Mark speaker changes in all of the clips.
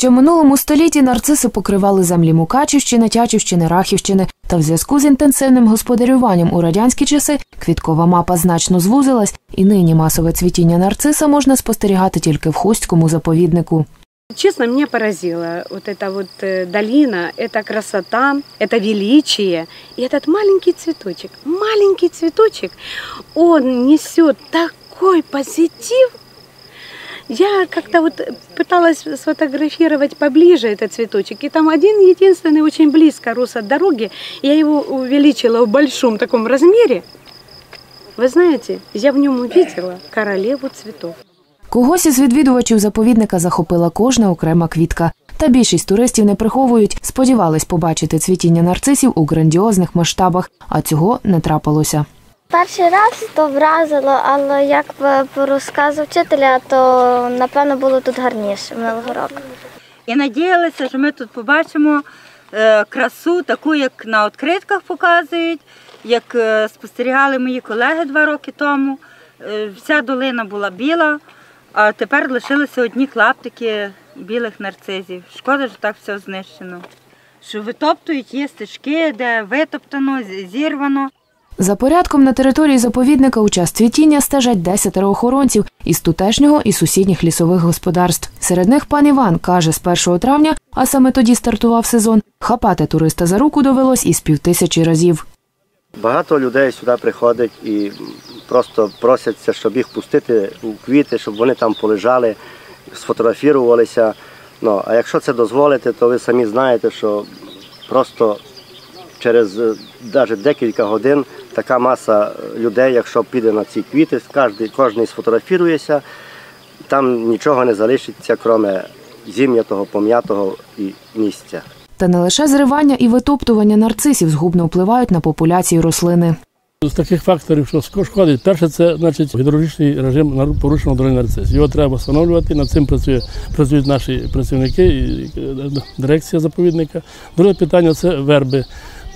Speaker 1: Ще в минулому столітті нарциси покривали землі Мукачівщини, Тячівщини, Рахівщини. Та в зв'язку з інтенсивним господарюванням у радянські часи квіткова мапа значно звузилась, і нині масове цвітіння нарциса можна спостерігати тільки в Хустському заповіднику.
Speaker 2: Честно, меня поразила вот эта вот э, долина, эта красота, это величие. И этот маленький цветочек, маленький цветочек, он несет такой позитив. Я как-то вот пыталась сфотографировать поближе этот цветочек, и там один единственный очень близко рос от дороги. Я его увеличила в большом таком размере. Вы знаете, я в нем увидела королеву цветов.
Speaker 1: Когось із відвідувачів заповідника захопила кожна окрема квітка. Та більшість туристів не приховують, сподівались побачити цвітіння нарцисів у грандіозних масштабах, а цього не трапилося.
Speaker 3: Перший раз то вразило, але як по- розказу вчителя, то напевно було тут гарніше минулого року.
Speaker 4: І надіялися, що ми тут побачимо е, красу, таку, як на відкритках показують, як е, спостерігали мої колеги два роки тому. Е, Вся долина була біла, а тепер лишилися одні клаптики білих нарцизів. Шкода, що так все знищено. Що витоптують, є стежки, де витоптано, зірвано.
Speaker 1: За порядком на території заповідника у час цвітіння стежать десятеро охоронців із тутешнього і сусідніх лісових господарств. Серед них пан Іван каже, з 1 травня, а саме тоді стартував сезон, хапати туриста за руку довелось із півтисячі разів.
Speaker 5: Багато людей сюди приходить і просто просяться, щоб їх пустити у квіти, щоб вони там полежали, сфотографірувалися. Ну, а якщо це дозволити, то ви самі знаєте, що просто через навіть декілька годин така маса людей, якщо піде на ці квіти, кожен, сфотографірується, там нічого не залишиться, крім зім'ятого, пом'ятого і місця.
Speaker 1: Та не лише зривання і витоптування нарцисів згубно впливають на популяцію рослини.
Speaker 6: З таких факторів, що шкодить, перше, це значить гідрологічний режим порушеного долини нарцис. Його треба встановлювати. Над цим працює, працюють наші працівники і е, дирекція заповідника. Друге питання це верби.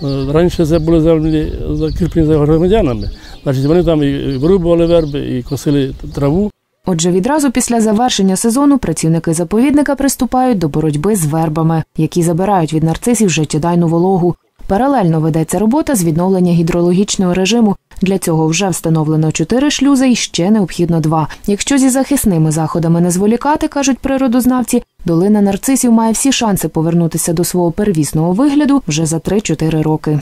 Speaker 6: Е, Раніше це були землі закріплені за громадянами. Значить, вони там і вирубували верби, і косили траву.
Speaker 1: Отже, відразу після завершення сезону працівники заповідника приступають до боротьби з вербами, які забирають від нарцисів життєдайну вологу. Паралельно ведеться робота з відновлення гідрологічного режиму. Для цього вже встановлено чотири шлюзи і ще необхідно два. Якщо зі захисними заходами не зволікати, кажуть природознавці, долина нарцисів має всі шанси повернутися до свого первісного вигляду вже за 3-4 роки.